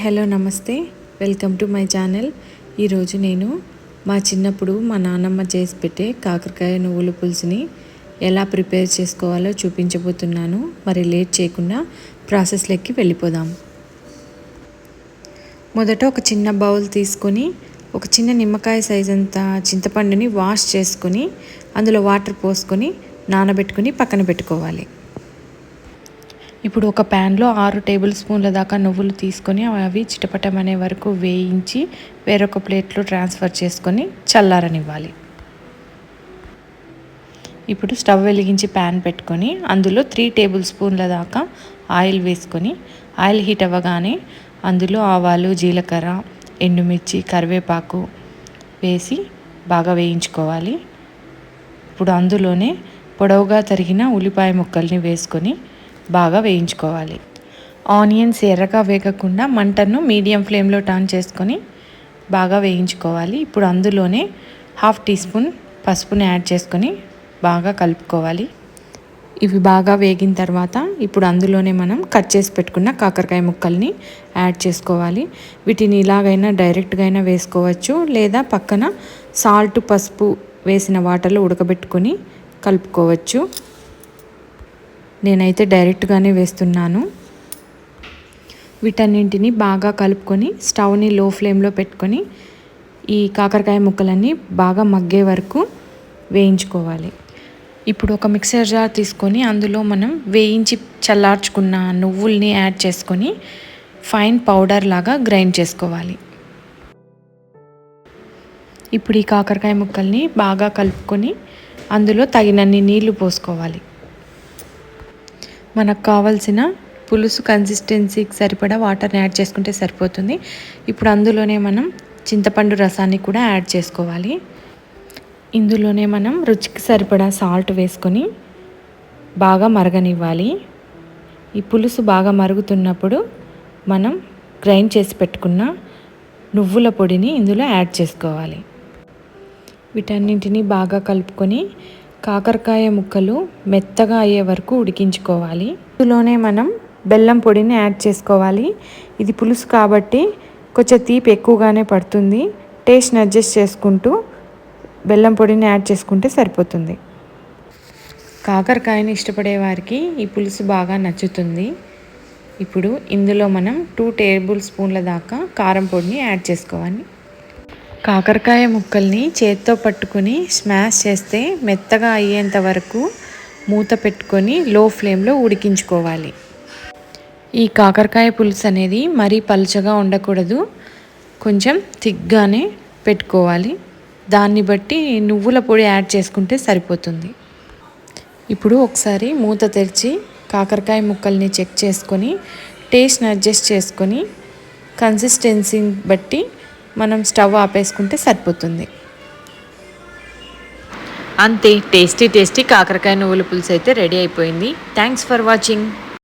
Hello నమస్తే. Welcome to my channel. ఈరోజు నేను మా చిన్నప్పుడు మా నాన్నమ్మ చేసి పెట్టే కాకరకాయ నువ్వుల పులుసుని ఎలా ప్రిపేర్ చేసుకోవాలో చూపించబోతున్నాను. మరి లేట్ చేయకుండా ప్రాసెస్లోకి వెళ్ళిపోదాం. మొదట ఒక చిన్న బౌల్ తీసుకొని ఒక చిన్న నిమ్మకాయ సైజ్ అంత చింతపండుని వాష్ చేసుకొని అందులో వాటర్ పోసుకొని నానబెట్టుకొని పక్కన పెట్టుకోవాలి. ఇప్పుడు ఒక ప్యాన్లో ఆరు టేబుల్ స్పూన్ల దాకా నువ్వులు తీసుకొని అవి చిటపటమనే వరకు వేయించి వేరొక ప్లేట్లో ట్రాన్స్ఫర్ చేసుకొని చల్లారనివ్వాలి. ఇప్పుడు స్టవ్ వెలిగించి ప్యాన్ పెట్టుకొని అందులో త్రీ టేబుల్ స్పూన్ల దాకా ఆయిల్ వేసుకొని ఆయిల్ హీట్ అవ్వగానే అందులో ఆవాలు జీలకర్ర ఎండుమిర్చి కరివేపాకు వేసి బాగా వేయించుకోవాలి. ఇప్పుడు అందులోనే పొడవుగా తరిగిన ఉల్లిపాయ ముక్కల్ని వేసుకొని బాగా వేయించుకోవాలి. ఆనియన్స్ ఎర్రగా వేగకుండా మంటను మీడియం ఫ్లేమ్లో టర్న్ చేసుకొని బాగా వేయించుకోవాలి. ఇప్పుడు అందులోనే హాఫ్ టీ స్పూన్ పసుపుని యాడ్ చేసుకొని బాగా కలుపుకోవాలి. ఇవి బాగా వేగిన తర్వాత ఇప్పుడు అందులోనే మనం కట్ చేసి పెట్టుకున్న కాకరకాయ ముక్కల్ని యాడ్ చేసుకోవాలి. వీటిని ఇలాగైనా డైరెక్ట్గా అయినా వేసుకోవచ్చు. లేదా పక్కన సాల్ట్ పసుపు వేసిన వాటర్లో ఉడకబెట్టుకొని కలుపుకోవచ్చు. నేనైతే డైరెక్ట్గానే వేస్తున్నాను. వీటన్నింటిని బాగా కలుపుకొని స్టవ్ని లో ఫ్లేమ్లో పెట్టుకొని ఈ కాకరకాయ ముక్కలన్నీ బాగా మగ్గే వరకు వేయించుకోవాలి. ఇప్పుడు ఒక మిక్సర్ జార్ తీసుకొని అందులో మనం వేయించి చల్లార్చుకున్న నువ్వుల్ని యాడ్ చేసుకొని ఫైన్ పౌడర్ లాగా గ్రైండ్ చేసుకోవాలి. ఇప్పుడు ఈ కాకరకాయ ముక్కల్ని బాగా కలుపుకొని అందులో తగినన్ని నీళ్ళు పోసుకోవాలి. మనకు కావాల్సిన పులుసు కన్సిస్టెన్సీకి సరిపడా వాటర్ని యాడ్ చేసుకుంటే సరిపోతుంది. ఇప్పుడు అందులోనే మనం చింతపండు రసాన్ని కూడా యాడ్ చేసుకోవాలి. ఇందులోనే మనం రుచికి సరిపడా సాల్ట్ వేసుకొని బాగా మరగనివ్వాలి. ఈ పులుసు బాగా మరుగుతున్నప్పుడు మనం గ్రైండ్ చేసి పెట్టుకున్న నువ్వుల పొడిని ఇందులో యాడ్ చేసుకోవాలి. వీటన్నింటినీ బాగా కలుపుకొని కాకరకాయ ముక్కలు మెత్తగా అయ్యే వరకు ఉడికించుకోవాలి. ఇందులోనే మనం బెల్లం పొడిని యాడ్ చేసుకోవాలి. ఇది పులుసు కాబట్టి కొంచెం తీపి ఎక్కువగానే పడుతుంది. టేస్ట్ని అడ్జస్ట్ చేసుకుంటూ బెల్లం పొడిని యాడ్ చేసుకుంటే సరిపోతుంది. కాకరకాయని ఇష్టపడే వారికి ఈ పులుసు బాగా నచ్చుతుంది. ఇప్పుడు ఇందులో మనం టూ టేబుల్ స్పూన్ల దాకా కారం పొడిని యాడ్ చేసుకోవాలి. కాకరకాయ ముక్కల్ని చేత్తో పట్టుకొని స్మాష్ చేస్తే మెత్తగా అయ్యేంత వరకు మూత పెట్టుకొని లో ఫ్లేమ్లో ఉడికించుకోవాలి. ఈ కాకరకాయ పులుసు అనేది మరీ పలుచగా ఉండకూడదు. కొంచెం థిక్గానే పెట్టుకోవాలి. దాన్ని బట్టి నువ్వుల పొడి యాడ్ చేసుకుంటే సరిపోతుంది. ఇప్పుడు ఒకసారి మూత తెరిచి కాకరకాయ ముక్కల్ని చెక్ చేసుకొని టేస్ట్ని అడ్జస్ట్ చేసుకొని కన్సిస్టెన్సీని బట్టి మనం స్టవ్ ఆపేసుకుంటే సరిపోతుంది. అంతే టేస్టీ టేస్టీ కాకరకాయ నువ్వుల పులుసు అయితే రెడీ అయిపోయింది. Thanks for watching